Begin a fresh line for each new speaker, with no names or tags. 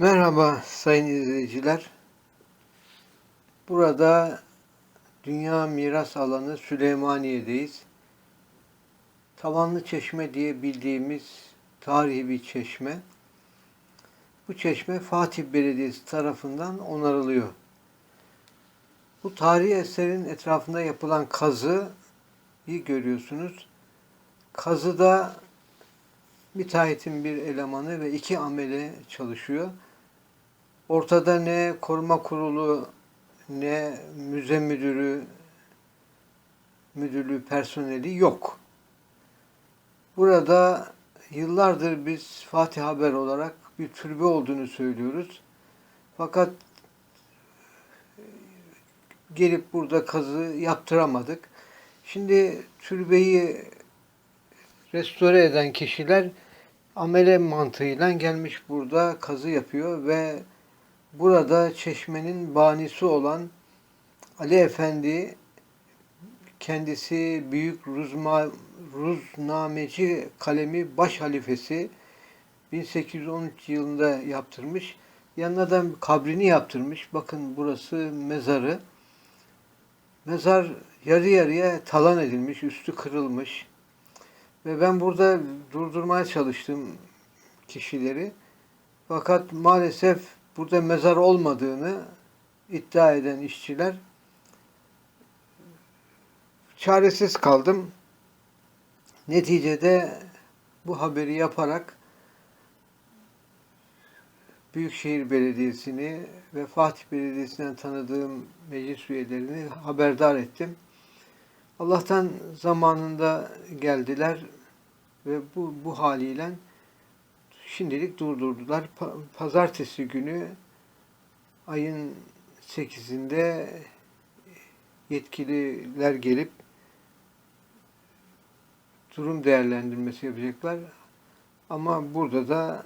Merhaba sayın izleyiciler. Burada Dünya Miras Alanı Süleymaniye'deyiz. Tavanlı Çeşme diye bildiğimiz tarihi bir çeşme. Bu çeşme Fatih Belediyesi tarafından onarılıyor. Bu tarihi eserin etrafında yapılan kazıyı görüyorsunuz. Kazıda müteahhitin bir elemanı ve iki amele çalışıyor. Ortada ne koruma kurulu ne müze müdürü müdürlüğü personeli yok. Burada yıllardır biz Fatih Haber olarak bir türbe olduğunu söylüyoruz. Fakat gelip burada kazı yaptıramadık. Şimdi türbeyi restore eden kişiler amele mantığıyla gelmiş burada kazı yapıyor ve burada çeşmenin banisi olan Ali Efendi kendisi büyük Ruzma, Ruznameci kalemi baş halifesi 1813 yılında yaptırmış. Yanına da kabrini yaptırmış. Bakın burası mezarı. Mezar yarı yarıya talan edilmiş, üstü kırılmış. Ve ben burada durdurmaya çalıştım kişileri. Fakat maalesef burada mezar olmadığını iddia eden işçiler çaresiz kaldım. Neticede bu haberi yaparak Büyükşehir Belediyesi'ni ve Fatih Belediyesi'nden tanıdığım meclis üyelerini haberdar ettim. Allah'tan zamanında geldiler ve bu, bu haliyle şimdilik durdurdular. Pa- Pazartesi günü ayın 8'inde yetkililer gelip durum değerlendirmesi yapacaklar. Ama burada da